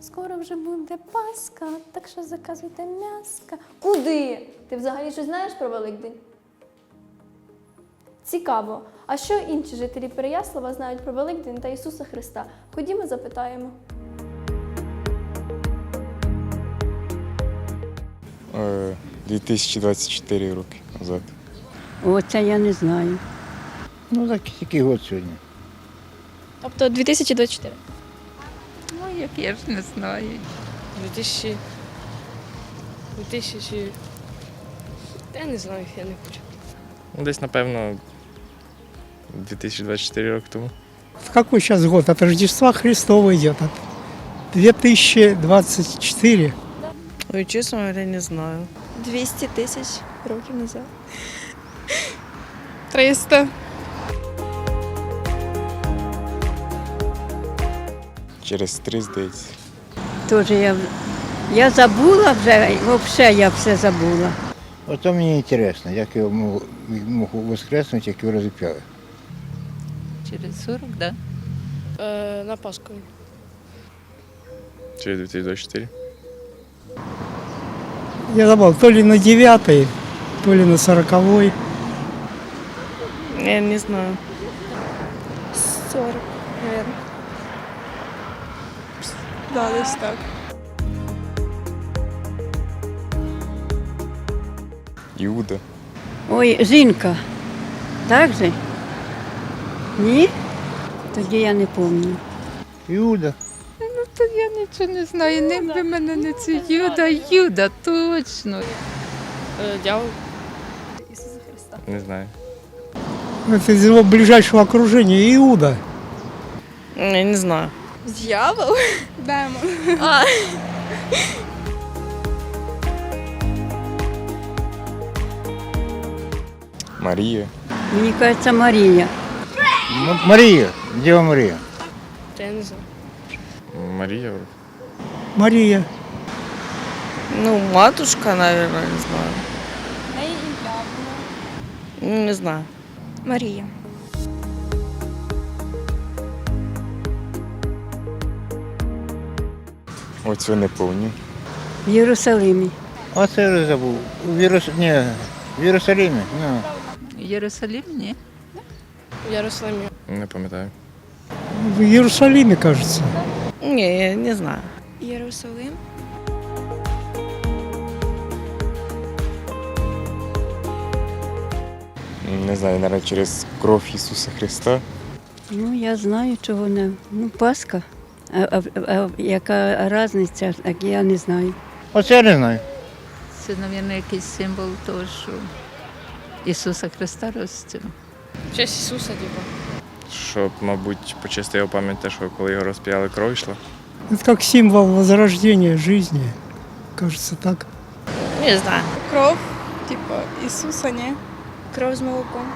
Скоро вже буде Пасха, так що заказуйте м'яска. Куди? Ти взагалі щось знаєш про Великдень? Цікаво. А що інші жителі Переяслава знають про Великдень та Ісуса Христа? Ходімо запитаємо. Е, 2024 роки назад. Оце я не знаю. Ну так який год сьогодні? Тобто 2024. Ну, як я ж не знаю. 2000... 2000... Я не знаю, я не хочу. Ну, Десь, напевно, 2024 роки тому. В какой сейчас год? От Рождества Христова идет. 2024. Ой, чесно говоря, не знаю. 200 тисяч років назад. 300. Через три, здається. Тоже я, я забула вже, взагалі я все забула. Ото мені цікаво, як його мог, мог воскреснути, як його розіп'яли. Через 40, так? Да? Е, на Пасху. Через 2024. Я забыл, то ли на 9 то ли на 40 Я не знаю. 40, мабуть. Да, десь так. Іуда. Ой, жінка. Так же? Ні? Тоді я не пам'ятаю. Іуда. Ну, то я нічого не знаю. Не би мене не це Юда, Юда, точно. Е, дявол. Ісуса Христа. Не знаю. Это из его ближайшего окружения Иуда. Я не знаю. Дьявол? Демон. Марія. Мені кажеться Марія. М- Марія, Діва Марія. Та я не знаю. Марія. Ну, матушка, наверное, не знаю. Неї ім'я було. Ну, не знаю. Марія. Оцю не повню. В Єрусалимі. Оце я забув. У Вірус... Ні, в Єрусалимі. Ну. Єрусалим, ні? В Ярославі. Не пам'ятаю. В Иерусалиме, кажется. Ні, я не знаю. Єрусалим. Не знаю, навіть через кров Ісуса Христа. Ну, я знаю, чого не. Ну, Пасха. А, а, а яка різниця, так я не знаю. Оце я не знаю. Це, мабуть, якийсь символ того, що Ісуса Христа розцінив. Честь Ісуса, типу. Щоб, мабуть, почасти його пам'ять те, що коли його розп'яли, кров йшла. Это как символ возрождения жизни. Кажется, так. Не знаю. Кров, типу, Ісуса, ні? Кров з молоком.